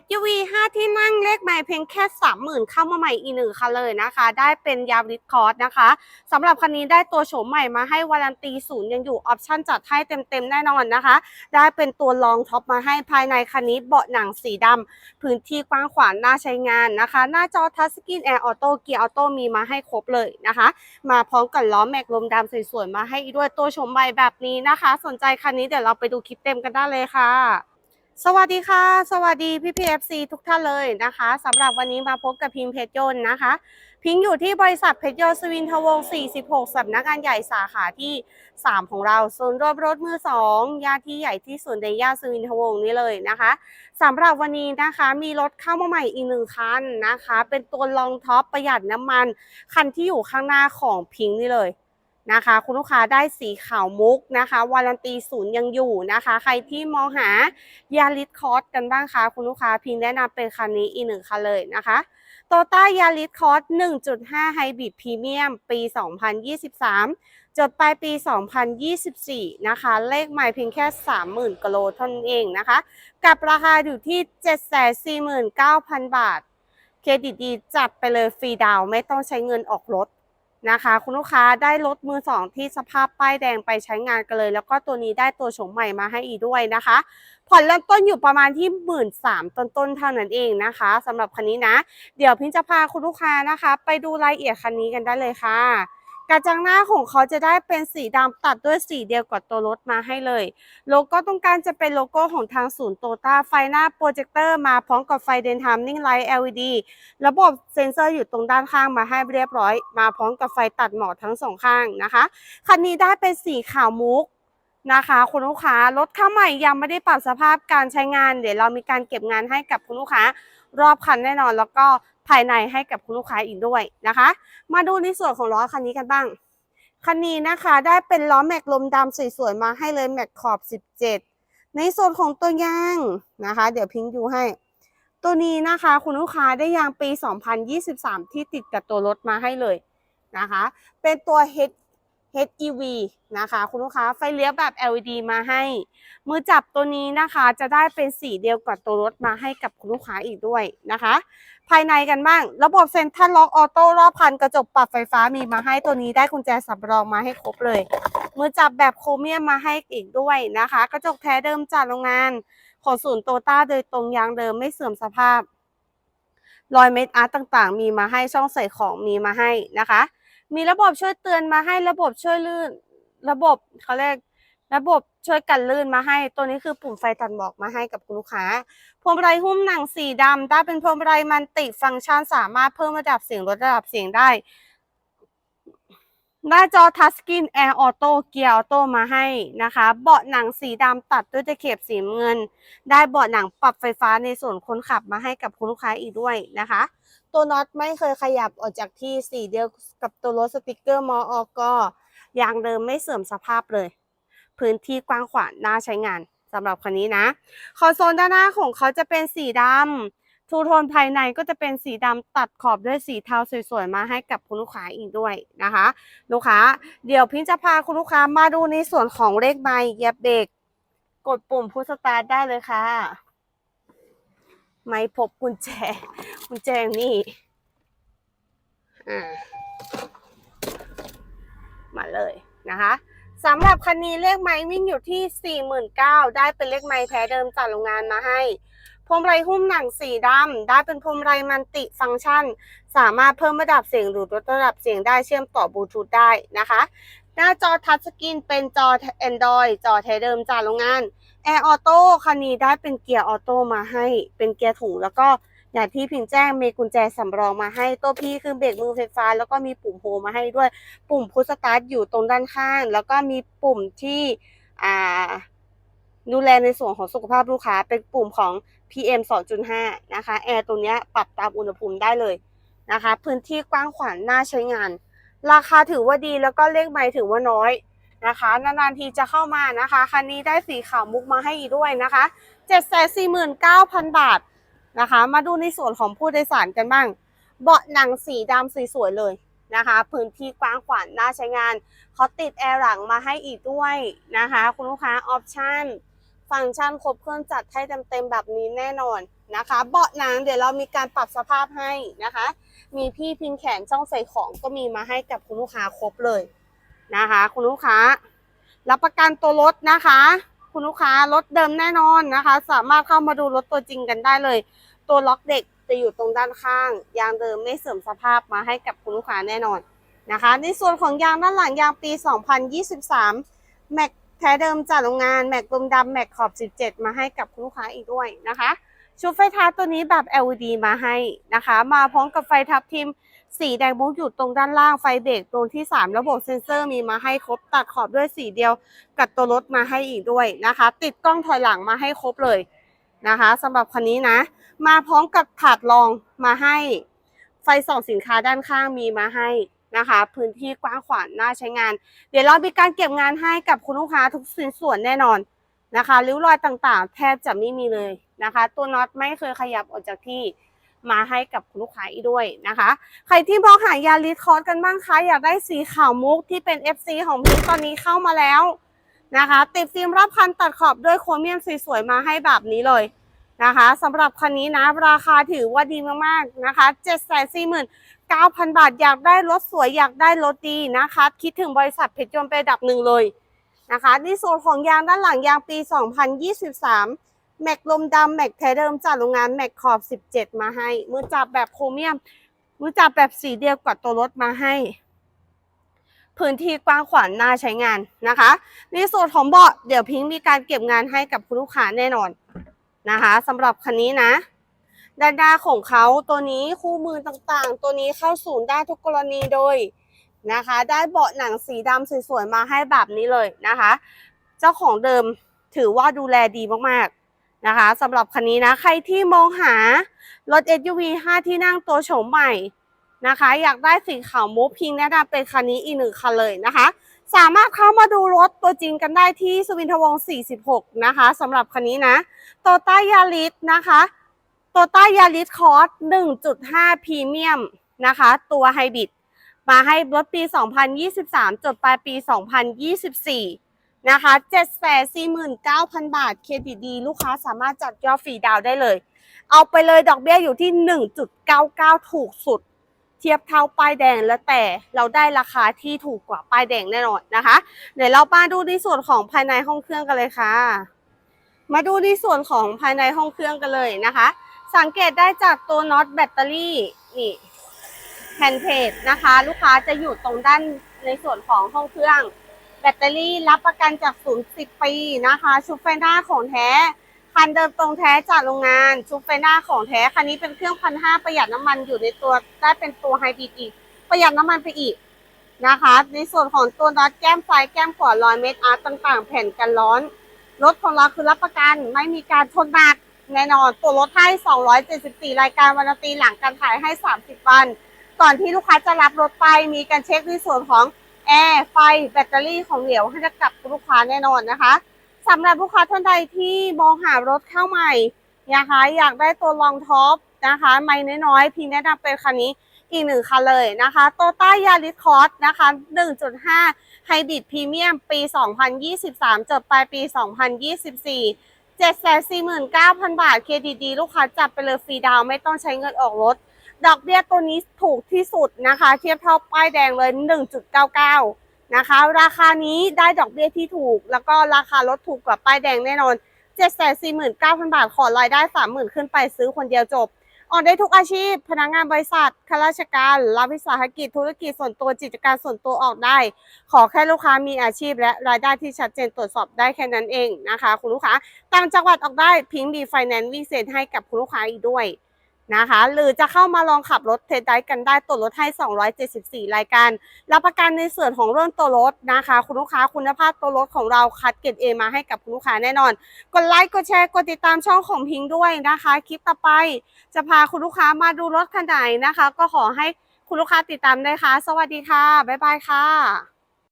SUV 5 ที่นั่งเลขใหม่เพียงแค่ 30,000 เข้ามาใหม่อีกหนึ่งคันเลยนะคะ ได้เป็นยาริสคอร์สนะคะสำหรับคันนี้ได้ตัวโฉมใหม่มาให้วารันตีศูนย์ยังอยู่ออปชั่นจัดให้เต็มๆแน่นอนนะคะ ได้เป็นตัวรองท็อปมาให้ภายในคันนี้เบาะหนังสีดำพื้นที่กว้างขวางน่าใช้งานนะคะ หน้าจอทัชสกรีนแอร์ออโต้เกียร์ออโต้มีมาให้ครบเลยนะคะ มาพร้อมกับล้อแม็กลมดำสวยๆมาให้ด้วยตัวโฉมใหม่แบบนี้นะคะ สนใจคันนี้เดี๋ยวเราไปดูคลิปเต็มกันได้เลยค่ะ สวัสดีค่ะ สวัสดีพี่พีเอฟซีทุกท่านเลยนะคะสำหรับวันนี้มาพบกับพิงเพชรยนต์นะคะ พิงอยู่ที่บริษัทเพชรยนต์สวินทวงศ์46สำนักงานใหญ่สาขาที่ 3 ของเราโซนรอบรถมือ 2 ย่านที่ใหญ่ที่สุดในย่านสวินทวงศ์นี้เลยนะคะสำหรับวันนี้นะคะมีรถเข้ามาใหม่อีกหนึ่งคันนะคะ เป็นตัวลองท็อปประหยัดน้ำมัน คันที่อยู่ข้างหน้าของพิงนี่เลย นะคะ คุณลูกค้าได้สีขาวมุกนะคะ วารันตีศูนย์ยังอยู่นะคะ ใครที่มองหายาริสคอร์สกันบ้างคะคุณลูกค้าพิงแนะนำเป็นคันนี้อีกหนึ่งคันเลยนะคะโตต้ายาริสคอร์ส1.5ไฮบริดพรีเมียมปี 2023 จดปลายปี 2024 นะคะ เลขใหม่เพียงแค่ 30,000กิโลเท่านั้นเองนะคะ กับราคาอยู่ที่ 749,000 บาท เครดิตดีจัดไปเลยฟรีดาวไม่ต้องใช้เงินออกรถ นะคะ คุณลูกค้าได้รถมือสองที่สภาพป้ายแดงไปใช้งานกันเลย แล้วก็ตัวนี้ได้ตัวโฉมใหม่มาให้อีกด้วยนะคะผ่อนเริ่มต้นอยู่ประมาณที่หมื่นสามต้นๆเท่านั้นเองนะคะสำหรับคันนี้นะ เดี๋ยวพิงจะพาคุณลูกค้านะคะ ไปดูรายละเอียดคันนี้กันได้เลยค่ะ กระจังหน้าของเขาจะได้เป็นสีดำตัดด้วยสีเดียวกับตัวรถมาให้เลย โลโก้ตรงกลางจะเป็นโลโก้ของทางศูนย์โตต้าไฟหน้าโปรเจคเตอร์มาพร้อมกับไฟเดนทามนิ่งไลท์ LED ระบบเซ็นเซอร์อยู่ตรงด้านข้างมาให้เรียบร้อย มาพร้อมกับไฟตัดหมอกทั้งสองข้างนะคะ คันนี้ได้เป็นสีขาวมุกนะคะคุณลูกค้ารถเข้าใหม่ยังไม่ได้ปรับสภาพการใช้งาน เดี๋ยวเรามีการเก็บงานให้กับคุณลูกค้ารอบคันแน่นอน แล้วก็ ภายในให้กับคุณลูกค้าอีกด้วยนะคะ มาดูในส่วนของล้อคันนี้กันบ้าง คันนี้นะคะได้เป็นล้อแม็กลมดำสวยๆมาให้เลยแม็กขอบ 17 ในส่วนของตัวยางนะคะ เดี๋ยวพิงดูให้ ตัวนี้นะคะคุณลูกค้าได้ยางปี 2023 ที่ติดกับตัวรถมาให้เลยนะคะ เป็นตัว H HEV นะคะ คุณลูกค้าไฟเลี้ยวแบบ LED มาให้ มือจับตัวนี้นะคะจะได้เป็นสีเดียวกับตัวรถมาให้กับคุณลูกค้าอีกด้วยนะคะ ภายในกันบ้าง ระบบเซ็นทรัลล็อกออโต้รอบคันกระจกปรับไฟฟ้ามีมาให้ตัวนี้ได้กุญแจสำรองมาให้ครบเลย มือจับแบบโครเมียมมาให้อีกด้วยนะคะ กระจกแท้เดิมจากโรงงาน ของศูนย์โตต้าโดยตรงยางเดิมไม่เสื่อมสภาพ รอยเม็ดอาร์ตต่างๆ มีมาให้ช่องใส่ของมีมาให้นะคะ มีระบบช่วยเตือนมาให้ระบบช่วยลื่น ระบบเขาเรียก ระบบช่วยกันลื่นมาให้ ตัวนี้คือปุ่มไฟตัดหมอกมาให้กับคุณลูกค้า พวงมาลัยหุ้มหนังสีดำได้เป็นพวงมาลัยมันติฟังก์ชันสามารถเพิ่มระดับเสียงลดระดับเสียงได้ หน้าจอทัชสกรีนแอร์ออโต้เกียร์ออโต้มาให้นะคะ เบาะหนังสีดำตัดด้วยตะเข็บสีเงิน ได้เบาะหนังปรับไฟฟ้าในส่วนคนขับมาให้กับคุณลูกค้าอีกด้วยนะคะตัวน็อตไม่เคยขยับออกจากที่สีเดียวกับตัวรถสติกเกอร์มออกก็ยางเดิมไม่เสื่อมสภาพเลย พื้นที่กว้างขวางน่าใช้งานสำหรับคันนี้นะ คอนโซลด้านหน้าของเขาจะเป็นสีดำทูโทนภายในก็จะเป็นสีดำตัดขอบด้วยสีเทาสวยๆ มาให้กับคุณลูกค้าอีกด้วยนะคะ ลูกค้า เดี๋ยวพิงจะพาคุณลูกค้ามาดูในส่วนของเลขไม้เหยียบเบรกกดปุ่มพุชสตาร์ทได้เลยค่ะ ไม่พบกุญแจ กุญแจอยู่นี่อ่ามาเลยนะคะ สำหรับคันนี้เลขไม้วิ่งอยู่ที่ 49,000ได้เป็นเลขไม้แท้เดิมจากโรงงานมาให้พวงมาลัยหุ้มหนังสีดำได้เป็นพวงมาลัยมันติฟังก์ชัน สามารถเพิ่มระดับเสียงหรือลดระดับเสียงได้เชื่อมต่อบลูทูธได้นะคะ หน้าจอทัชสกรีนเป็นจอ Android จอแท้เดิมจากโรงงานแอร์ออโต้คันนี้ได้เป็นเกียร์ออโต้มาให้เป็นเกียร์ถุงแล้วก็ อย่างที่พิมพ์แจ้งมีกุญแจสำรองมาให้ตัวพี่คือเบรกมือไฟฟ้า แล้วก็มีปุ่มโฮมาให้ด้วย ปุ่มพุชสตาร์ทอยู่ตรงด้านข้าง แล้วก็มีปุ่มที่อ่าดูแลในส่วนของสุขภาพลูกค้า เป็นปุ่มของ PM 2.5 นะคะ แอร์ตัวนี้ปรับตามอุณหภูมิได้เลยนะคะ พื้นที่กว้างขวางน่าใช้งาน ราคาถือว่าดีแล้วก็เลขไม้ถือว่าน้อยนะคะ นานๆทีจะเข้ามานะคะ คันนี้ได้สีขาวมุกมาให้อีกด้วยนะคะ 749,000 บาท นะคะ มาดูในส่วนของผู้โดยสารกันบ้าง เบาะหนังสีดำสวยๆเลยนะคะ พื้นที่กว้างขวางน่าใช้งานเขาติดแอร์หลังมาให้อีกด้วยนะคะ คุณลูกค้าออปชั่นฟังก์ชันครบเครื่องจัดให้เต็มๆแบบนี้แน่นอนนะคะ เบาะหนังเดี๋ยวเรามีการปรับสภาพให้นะคะ มีพี่พิงแขนช่องใส่ของก็มีมาให้กับคุณลูกค้าครบเลยนะคะ คุณลูกค้า รับประกันตัวรถนะคะ คุณลูกค้ารถเดิมแน่นอนนะคะ สามารถเข้ามาดูรถตัวจริงกันได้เลย ตัวล็อกเด็กจะอยู่ตรงด้านข้าง ยางเดิมไม่เสื่อมสภาพมาให้กับคุณลูกค้าแน่นอนนะคะ ในส่วนของยางด้านหลังยางปี 2023 แม็กแท้เดิมจากโรงงานแม็กลมดำแม็กขอบ 17 มาให้กับคุณลูกค้าอีกด้วยนะคะ ชุดไฟท้ายตัวนี้แบบ LED มาให้นะคะ มาพร้อมกับไฟทับทิม สีแดงมุกอยู่ตรงด้านล่างไฟเบรกตรงที่ 3 ระบบเซ็นเซอร์มีมาให้ครบตัดขอบด้วยสีเดียวกับตัวรถมาให้อีกด้วยนะคะ ติดกล้องถอยหลังมาให้ครบเลยนะคะสำหรับคันนี้นะ มาพร้อมกับถาดรองมาให้ ไฟส่องสินค้าด้านข้างมีมาให้นะคะ พื้นที่กว้างขวางน่าใช้งาน เดี๋ยวเรามีการเก็บงานให้กับคุณลูกค้าทุกสินส่วนแน่นอนนะคะริ้วรอยต่างๆ แทบจะไม่มีเลยนะคะ ตัวน็อตไม่เคยขยับออกจากที่ มาให้กับคุณลูกค้าอีกด้วยนะคะ ใครที่มองหายาลิสคอร์สกันบ้างคะอยากได้สีขาวมุกที่เป็น FC ของพิงตอนนี้เข้ามาแล้วนะคะ ติดฟิล์มรอบคันตัดขอบด้วยโครเมียมสวยๆมาให้แบบนี้เลยนะคะสำหรับคันนี้นะราคาถือว่าดีมากๆนะคะ 7 4 9 0 0 0 บาท อยากได้รถสวยอยากได้รถดีนะคะ คิดถึงบริษัทเพชรยนต์ไปดับหนึ่งเลยนะคะนส่วนของยางด้านหลังยางปี 2023 แม็กลมดำแม็กแท้เดิมจากโรงงานแม็กขอบ 17 มาให้ มือจับแบบโครเมียม มือจับแบบสีเดียวกับตัวรถมาให้ พื้นที่กว้างขวางน่าใช้งานนะคะ ในส่วนของเบาะเดี๋ยวพิงค์มีการเก็บงานให้กับคุณลูกค้าแน่นอนนะคะสำหรับคันนี้นะด้านหน้าของเขาตัวนี้คู่มือต่างๆ ตัวนี้เข้าศูนย์ได้ทุกกรณีโดยนะคะ ได้เบาะหนังสีดำสวยๆมาให้แบบนี้เลยนะคะ เจ้าของเดิมถือว่าดูแลดีมากๆ นะคะสำหรับคันนี้นะใครที่มองหารถ SUV 5 ที่นั่งตัวโฉมใหม่นะคะ อยากได้สีขาวมุกพิงแนะนำเป็นคันนี้อีกหนึ่งคันเลยนะคะ สามารถเข้ามาดูรถตัวจริงกันได้ที่สุวินทวงศ์ 46 นะคะสำหรับคันนี้นะโตต้ายาริสนะคะโตต้ายาริสคอร์ส1.5พรีเมียมนะคะ ตัวไฮบริดมาให้รถปี 2023 จดปลายปี 2024 นะคะ749,000บาทเครดิตดี ลูกค้าสามารถจัดยอดฟรีดาวได้เลย เอาไปเลยดอกเบี้ยอยู่ที่1.99ถูกสุด เทียบเท่าป้ายแดงแล้วแต่เราได้ราคาที่ถูกกว่าป้ายแดงแน่นอนนะคะ เดี๋ยวเรามาดูในส่วนของภายในห้องเครื่องกันเลยค่ะ มาดูในส่วนของภายในห้องเครื่องกันเลยนะคะ สังเกตได้จากตัวน็อตแบตเตอรี่นี่แผ่นเพจนะคะ ลูกค้าจะอยู่ตรงด้านในส่วนของห้องเครื่อง แบตเตอรี่รับประกันจากศูนย์สิบปีนะคะ ชุดไฟหน้าของแท้ คันเดิมตรงแท้จากโรงงาน ชุดไฟหน้าของแท้ คันนี้เป็นเครื่องพันห้าประหยัดน้ำมันอยู่ในตัวได้เป็นตัวไฮบริดอีก ประหยัดน้ำมันไปอีกนะคะ ในส่วนของตัวน็อตแก้มซ้ายแก้มขวารอยเม็ดอาร์ตต่างๆ แผ่นกันร้อน รถของเราคือรับประกันไม่มีการชนหนักแน่นอนตัวรถให้ 274 รายการวันตีหลังการขายให้ 30 วัน ก่อนที่ลูกค้าจะรับรถไปมีการเช็คในส่วนของ แอร์ไฟแบตเตอรี่ของเหลวให้จะกลับลูกค้าแน่นอนนะคะสำหรับลูกค้าท่านใดที่มองหารถเข้าใหม่นะคะอยากได้ตัวรองท็อปนะคะไม่น้อยๆพิงแนะนำเป็นคันนี้อีกหนึ่งคันเลยนะคะโตต้ายาริคอร์สนะคะ 1.5ไฮบริดพรีเมียมปี 2023จดปลายปี 2024 749,000 บาทเครดิตดีลูกค้าจับไปเลยฟรีดาวไม่ต้องใช้เงินออกรถ ดอกเบี้ยตัวนี้ถูกที่สุดนะคะ เทียบเท่าป้ายแดงเลย 1.99 นะคะ ราคานี้ได้ดอกเบี้ยที่ถูก แล้วก็ราคารถถูกกว่าป้ายแดงแน่นอน 749,000 บาท ขอรายได้ 30,000 ขึ้นไปซื้อคนเดียวจบ ออกได้ทุกอาชีพ พนักงานบริษัทข้าราชการรับวิสาหกิจธุรกิจส่วนตัวกิจการส่วนตัวออกได้ ขอแค่ลูกค้ามีอาชีพ และรายได้ที่ชัดเจนตรวจสอบได้แค่นั้นเองนะคะ คุณลูกค้าต่างจังหวัดออกได้พิงดีไฟแนนซ์วิ่งเซ็นให้กับคุณลูกค้าอีกด้วย นะคะ หรือจะเข้ามาลองขับรถเทสได้กันได้ตัวรถให้ 274 รายการรับประกันในส่วนของเรื่องตัวรถนะคะ คุณลูกค้าคุณภาพตัวรถของเราคัดเกรดเอมาให้กับคุณลูกค้าแน่นอน กดไลค์กดแชร์กดติดตามช่องของพิงด้วยนะคะ คลิปต่อไป จะพาคุณลูกค้ามาดูรถคันไหนนะคะ ก็ขอให้คุณลูกค้าติดตามได้ค่ะ สวัสดีค่ะบ๊ายบายค่ะ